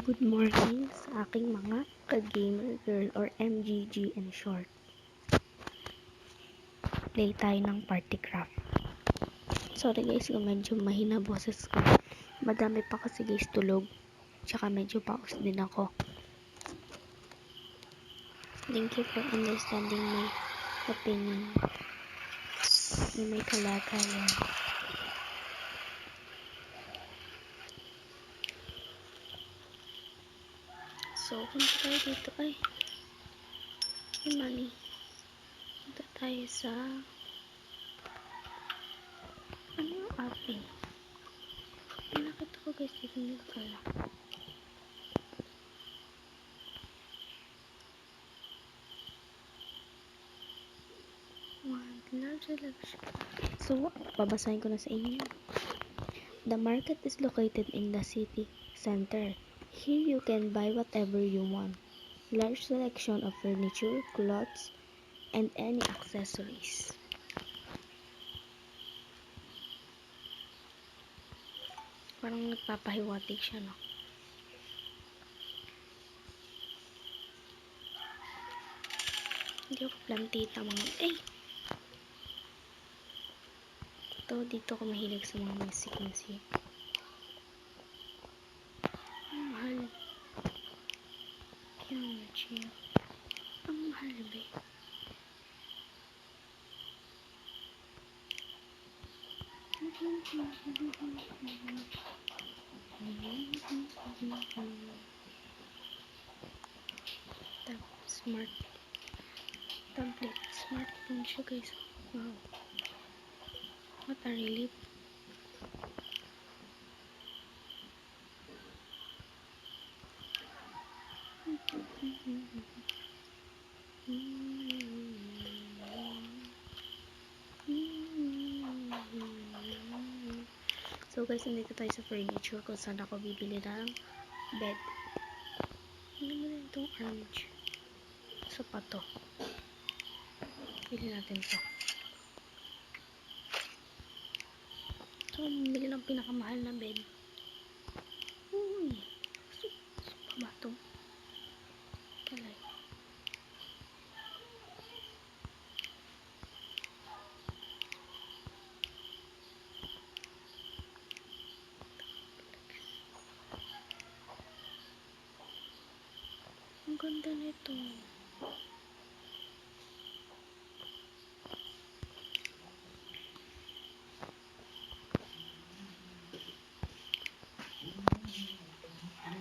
Good morning sa aking mga ka-gamer girl or MGG in short. Play tayo ng party craft. Sorry guys kung medyo mahina boses ko. Madami pa kasi guys tulog. Tsaka medyo paus din ako. Thank you for understanding my opinion. May kalagayan. So, punta tayo dito. Ay, may money. Punta tayo sa ano yung api? May nakita ko guys dito yung selection. So, babasahin ko na sa inyo. The market is located in the city center. Here you can buy whatever you want. Large selection of furniture, clothes, and any accessories. Parang nagpapahiwatig siya, no? Hindi ako plantita mga... Eh! Ito, dito ako mahilig sa mga musik-musik. Chill. Ang be. Tapos, smart tablet. Smartphone siya, guys. Wow. What a relief. So guys, nandito tayo sa furniture kung saan ako bibili ng bed. Ano mo na itong orange? Sapato. Bili natin to. So, bili ng pinakamahal na bed. Uy! So, so pa ba to? んだねと。